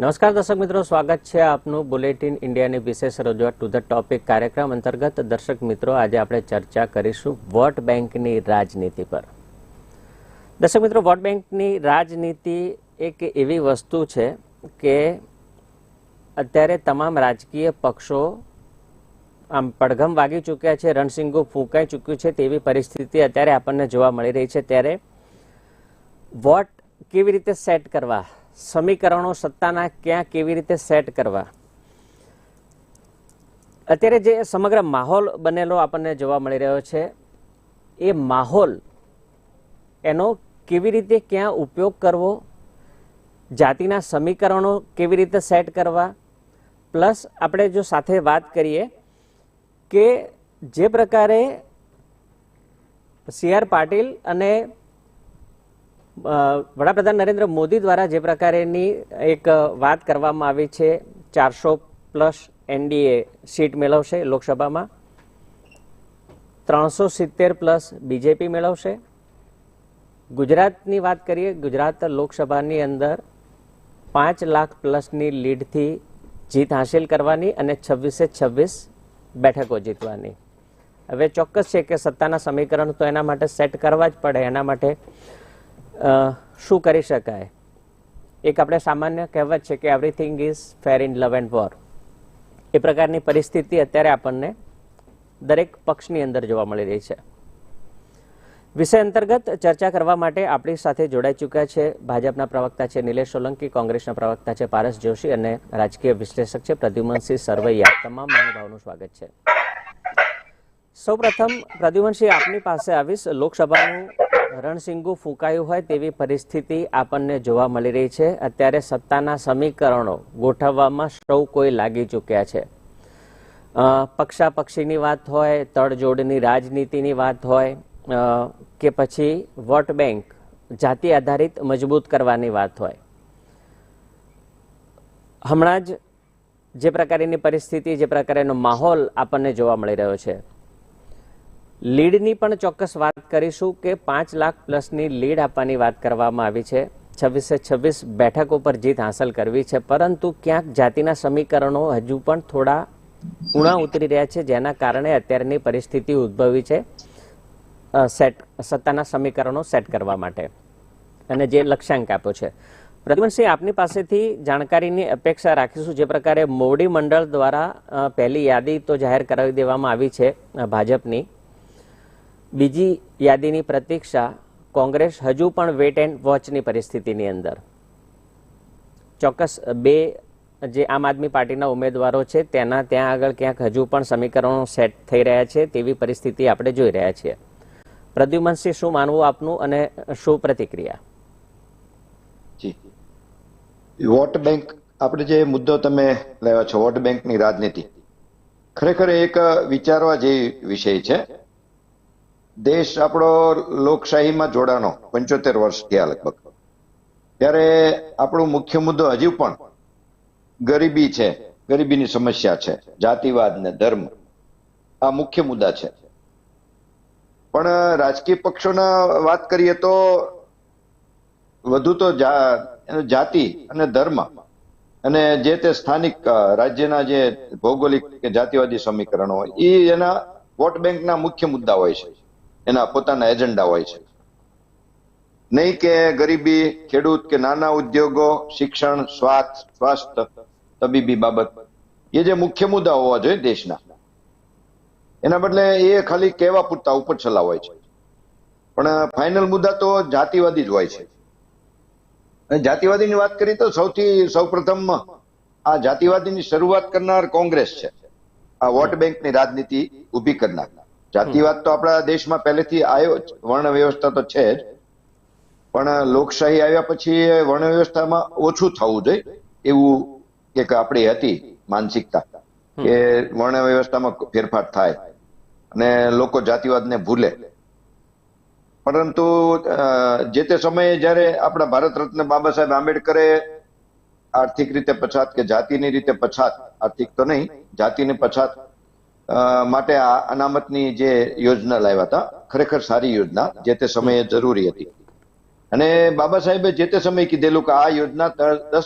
નમસ્કાર દર્શક મિત્રો, સ્વાગત છે આપનું બુલેટિન ઇન્ડિયાની વિશેષ રજૂઆત ટુ ધ ટોપિક કાર્યક્રમ અંતર્ગત. દર્શક મિત્રો, આજે આપણે ચર્ચા કરીશું વોટ બેંકની રાજનીતિ પર. દર્શક મિત્રો, વોટ બેંકની રાજનીતિ એક એવી વસ્તુ છે કે અત્યારે તમામ રાજકીય પક્ષો આમ પડઘમ વાગી ચૂક્યા છે, રણસિંગો ફૂંકાઈ ચૂક્યું છે તેવી પરિસ્થિતિ અત્યારે આપણને જોવા મળી રહી છે. ત્યારે વોટ કેવી રીતે સેટ કરવા સમીકરણો સત્તાના ક્યાં કેવી રીતે સેટ કરવા? અત્યારે જે સમગ્ર માહોલ બનેલો આપણને જોવા મળી રહ્યો છે, એ માહોલ એનો કેવી રીતે ક્યાં ઉપયોગ કરવો? જાતિના સમીકરણો કેવી રીતે સેટ કરવા? પ્લસ આપણે જો સાથે વાત કરીએ કે જે પ્રકારે સી આર પાટીલ અને વડાપ્રધાન નરેન્દ્ર મોદી દ્વારા જે પ્રકારેની એક વાત કરવામાં આવી છે, ચારસો પ્લસ એનડીએ સીટ મેળવશે લોકસભામાં, ત્રણસો સિત્તેર પ્લસ બીજેપી મેળવશે. ગુજરાતની વાત કરીએ, ગુજરાત લોકસભાની અંદર પાંચ લાખ પ્લસની લીડથી જીત હાંસિલ કરવાની અને છવ્વીસે છવ્વીસ બેઠકો જીતવાની. હવે ચોક્કસ છે કે સત્તાના સમીકરણ તો એના માટે સેટ કરવા જ પડે, એના માટે શું કરી શકાય? એક આપણે સામાન્ય કહેવત છે કે everything is fair in love and war એ પ્રકારની પરિસ્થિતિ અત્યારે આપણને દરેક પક્ષની અંદર જોવા મળી રહી છે. વિષય અંતર્ગત ચર્ચા કરવા માટે આપણી સાથે જોડાઈ ચૂક્યા છે ભાજપના પ્રવક્તા છે નિલેશ સોલંકી, કોંગ્રેસના પ્રવક્તા છે પારસ જોશી અને રાજકીય વિશ્લેષક છે પ્રદ્યુમનસિંહ સરવૈયા. તમામ મહાનુભાવનું સ્વાગત છે. સૌપ્રથમ પ્રદ્યુમનસિંહ આપની પાસે આવીશ. લોકસભાનું રણસિંગુ ફૂંકાયું હોય તેવી પરિસ્થિતિ આપણને જોવા મળી રહી છે. અત્યારે સત્તાના સમીકરણો ગોઠવવામાં સૌ કોઈ લાગી ચૂક્યા છે. પક્ષાપક્ષીની વાત હોય, તડજોડની રાજનીતિની વાત હોય કે પછી વોટ બેંક, જાતિ આધારિત મજબૂત કરવાની વાત હોય. હમણાં જ જે પ્રકારની પરિસ્થિતિ, જે પ્રકારનો માહોલ આપણને જોવા મળી રહ્યો છે. લીડની પણ ચોક્કસ વાત કરીશું કે પાંચ લાખ પ્લસની લીડ આપવાની વાત કરવામાં આવી છે. છવ્વીસે છવ્વીસ બેઠકો પર જીત હાંસલ કરવી છે, પરંતુ ક્યાંક જાતિના સમીકરણો હજુ પણ થોડા ઉણા ઉતરી રહ્યા છે, જેના કારણે અત્યારની પરિસ્થિતિ ઉદ્ભવી છે સેટ, સત્તાના સમીકરણો સેટ કરવા માટે. અને જે લક્ષ્યાંક આપ્યો છે. પ્રદ્યુમનસિંહ, આપની પાસેથી જાણકારીની અપેક્ષા રાખીશું, જે પ્રકારે મોવડી મંડળ દ્વારા પહેલી યાદી તો જાહેર કરાવી દેવામાં આવી છે ભાજપની. બીજી યાદીની પ્રતીક્ષા કોંગ્રેસ હજુ પણ વેટ એન્ડ વોચની પરિસ્થિતિની અંદર. ચોક્કસ બે જે આમ આદમી પાર્ટીના ઉમેદવારો છે, તેના ત્યાં આગળ ક્યાંક હજુ પણ સમીકરણો સેટ થઈ રહ્યા છે તેવી પરિસ્થિતિ આપણે જોઈ રહ્યા છીએ. પ્રદ્યુમનસિંહ શું માનવું આપનું અને શું પ્રતિક્રિયા? વોટ બેંક, આપણે જે મુદ્દો તમે લેવા છો, વોટ બેંકની રાજનીતિ, ખરેખર એક વિચારવા જેવી વિષય છે. દેશ આપણો લોકશાહીમાં જોડાણો, પંચોતેર વર્ષ થયા લગભગ. ત્યારે આપણો મુખ્ય મુદ્દો હજુ પણ ગરીબી છે, ગરીબીની સમસ્યા છે, જાતિવાદ ને ધર્મ. આ મુખ્ય મુદ્દા છે. પણ રાજકીય પક્ષોના વાત કરીએ તો વધુ તો જાતિ અને ધર્મ અને જે તે સ્થાનિક રાજ્યના જે ભૌગોલિક કે જાતિવાદી સમીકરણો હોય એ એના વોટ બેંકના મુખ્ય મુદ્દા હોય છે. એના પોતાના એજન્ડા હોય છે. નહીં કે ગરીબી, ખેડૂત કે નાના ઉદ્યોગો, શિક્ષણ સ્વાસ્થ્ય સ્વાસ્થ્ય, તબીબી બાબત. એ જે મુખ્ય મુદ્દા હોવા જોઈએ દેશના. એના બદલે એ ખાલી કહેવા પૂરતા ઉપર છલા હોય છે. પણ ફાઇનલ મુદ્દા તો જાતિવાદી જ હોય છે. જાતિવાદીની વાત કરી તો સૌથી સૌપ્રથમ આ જાતિવાદીની શરૂઆત કરનાર કોંગ્રેસ છે. આ વોટ બેંકની રાજનીતિ ઊભી કરનાર જાતિવાદ તો આપણા દેશમાં પહેલેથી આવ્યો જ. વર્ણ વ્યવસ્થા તો છે જ. પણ લોકશાહી આવ્યા પછી વર્ણ વ્યવસ્થામાં ઓછું થવું જોઈએ એવું એક આપણી હતી માનસિકતા કે વર્ણ વ્યવસ્થામાં ફેરફાર થાય અને લોકો જાતિવાદને ભૂલે. પરંતુ જે તે સમયે જ્યારે આપણા ભારત રત્ન બાબા સાહેબ આંબેડકરે આર્થિક રીતે પછાત કે જાતિની રીતે પછાત આર્થિક તો નહીં જાતિની પછાત માટે આ અનામતની જે યોજના લાવ્યા હતા, ખરેખર સારી યોજના, જે તે સમયે જરૂરી હતી. અને બાબા સાહેબે જે તે સમયે કીધેલું કે આ યોજના દસ